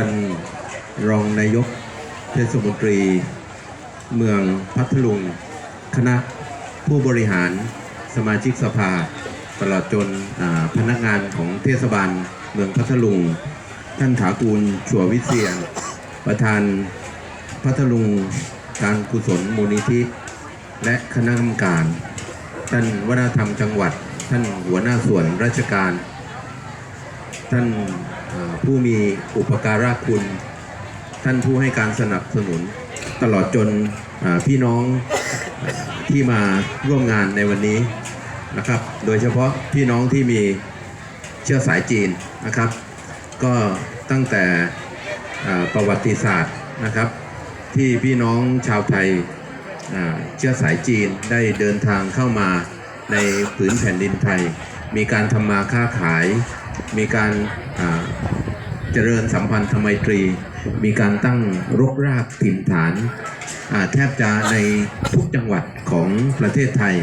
ท่านรองนายกเทศมนตรี เมืองพัทลุง คณะผู้บริหารสมาชิกสภา ตลอดจนพนักงานของเทศบาลเมืองพัทลุง ท่านถากูลชัววิเชียน ประธานพัทลุงการกุศลมูลนิธิ และคณะกรรมการ ท่านวัฒนธรรมจังหวัด ท่านหัวหน้าส่วนราชการ ท่าน ผู้มีอุปการะคุณ ท่านผู้ให้การสนับสนุน ตลอดจนพี่น้องที่มาร่วมงานในวันนี้นะครับ โดยเฉพาะพี่น้องที่มีเชื้อสายจีนนะครับ ก็ตั้งแต่ประวัติศาสตร์นะครับ ที่พี่น้องชาวไทยเชื้อสายจีนได้เดินทางเข้ามาในผืนแผ่นดินไทย มีการทำมาค้าขาย มีการเจริญสัมพันธไมตรี มีการตั้งรกรากถิ่นฐาน แทบจะในทุกจังหวัดของประเทศไทย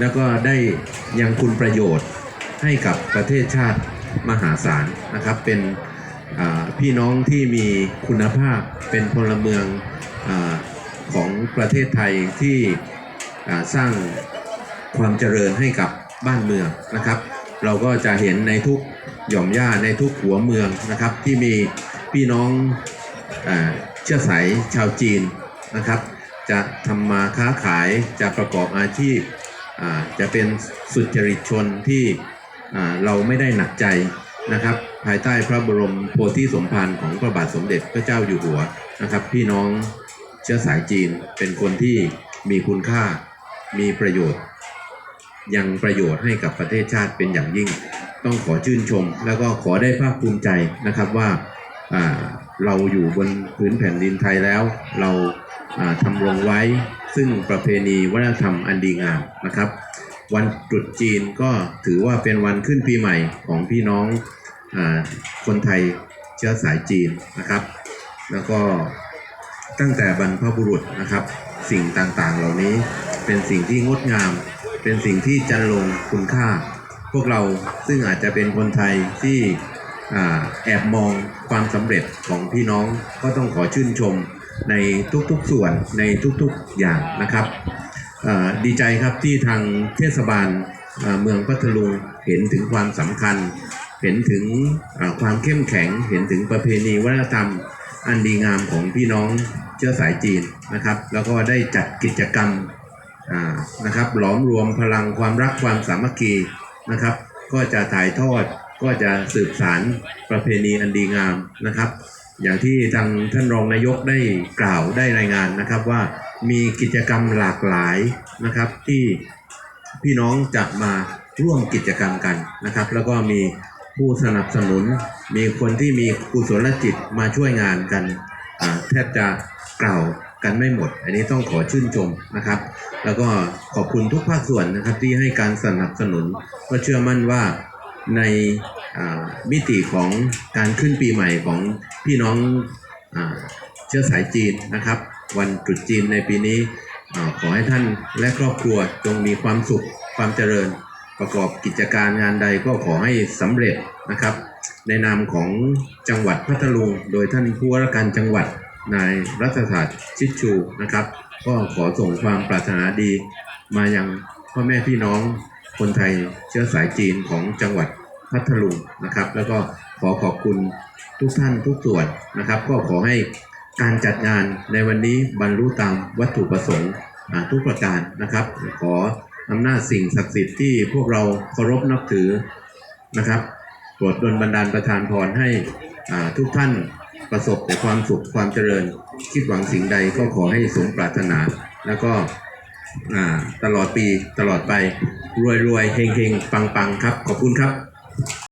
แล้วก็ได้ยังคุณประโยชน์ให้กับประเทศชาติมหาศาลนะครับ เป็นพี่น้องที่มีคุณภาพเป็นพลเมืองอของประเทศไทยที่สร้างความเจริญให้กับบ้านเมืองนะครับ เราก็จะเห็นในทุกหย่อมหญ้าในทุกหัวเมืองนะครับ ที่มีพี่น้องเชื้อสายชาวจีนนะครับ จะทำมาค้าขายจะประกอบอาชีพจะเป็นสุจริตชนที่เราไม่ได้หนักใจนะครับ ภายใต้พระบรมโพธิสมภารของพระบาทสมเด็จพระเจ้าอยู่หัวนะครับ พี่น้องเชื้อสายจีนเป็นคนที่มีคุณค่ามีประโยชน์ ยังประโยชน์ให้กับประเทศชาติเป็นอย่างยิ่ง ต้องขอชื่นชม แล้วก็ขอได้ภาคภูมิใจนะครับว่าเราอยู่บนพื้นแผ่นดินไทยแล้ว เราทำรงไว้ซึ่งประเพณีวัฒนธรรมอันดีงามนะครับ วันตรุษจีนก็ถือว่าเป็นวันขึ้นปีใหม่ของพี่น้องอคนไทยเชื้อสายจีนนะครับ แล้วก็ตั้งแต่บรรพบุรุษนะครับ สิ่งต่างๆ เหล่านี้เป็นสิ่งที่งดงาม เป็นสิ่งที่จันลงคุณค่า พวกเราซึ่งอาจจะเป็นคนไทยที่แอบมองความสำเร็จของพี่น้องก็ต้องขอชื่นชมในทุกๆส่วนในทุกๆอย่างนะครับดีใจครับที่ทางเทศบาลเมืองพัทลุงเห็นถึงความสำคัญ เห็นถึงความเข้มแข็ง เห็นถึงประเพณีวัฒนธรรม อันดีงามของพี่น้องเชื้อสายจีนนะครับ แล้วก็ได้จัดกิจกรรม นะครับหลอมรวมพลังความรักความสามัคคีนะครับ ก็จะถ่ายทอดก็จะสืบสารประเพณีอันดีงามนะครับ อย่างที่ทางท่านรองนายกได้กล่าวได้รายงานนะครับว่ามีกิจกรรมหลากหลายนะครับที่พี่น้องจะมาร่วมกิจกรรมกันนะครับ แล้วก็มีผู้สนับสนุน มีคนที่มีกุศลจิตมาช่วยงานกันแทบจะกล่าว กันไม่หมด อันนี้ต้องขอชื่นชมนะครับ แล้วก็ขอบคุณทุกภาคส่วนนะครับที่ให้การสนับสนุนก็เชื่อมั่นว่าในมิติของการขึ้นปีใหม่ของพี่น้องอเชื้อสายจีนนะครับ วันตรุษจีนในปีนี้ขอให้ท่านและครอบครัวจงมีความสุขความเจริญ ประกอบกิจการงานใดก็ขอให้สำเร็จนะครับ ในนามของจังหวัดพัทลุง โดยท่านผู้ว่าราชการจังหวัด นายรัฐศาสตร์ชิดชูนะครับ ก็ขอส่งความปรารถนาดี มายังพ่อแม่พี่น้องคนไทยเชื้อสายจีนของจังหวัดพัทลุงนะครับ แล้วก็ขอขอบคุณทุกท่านทุกส่วนนะครับ ก็ขอให้การจัดงานในวันนี้บรรลุตามวัตถุประสงค์ทุกประการนะครับ ขออำนาจสิ่งศักดิ์สิทธิ์ที่พวกเราเคารพนับถือนะครับโปรดดลบันดาลประทานพรให้ทุกท่าน ประสบแต่ความสุขความเจริญ คิดหวังสิ่งใดก็ขอให้สมปรารถนา แล้วก็ตลอดปีตลอดไปรวยรวยเฮงเฮงปังปังครับ ขอบคุณครับ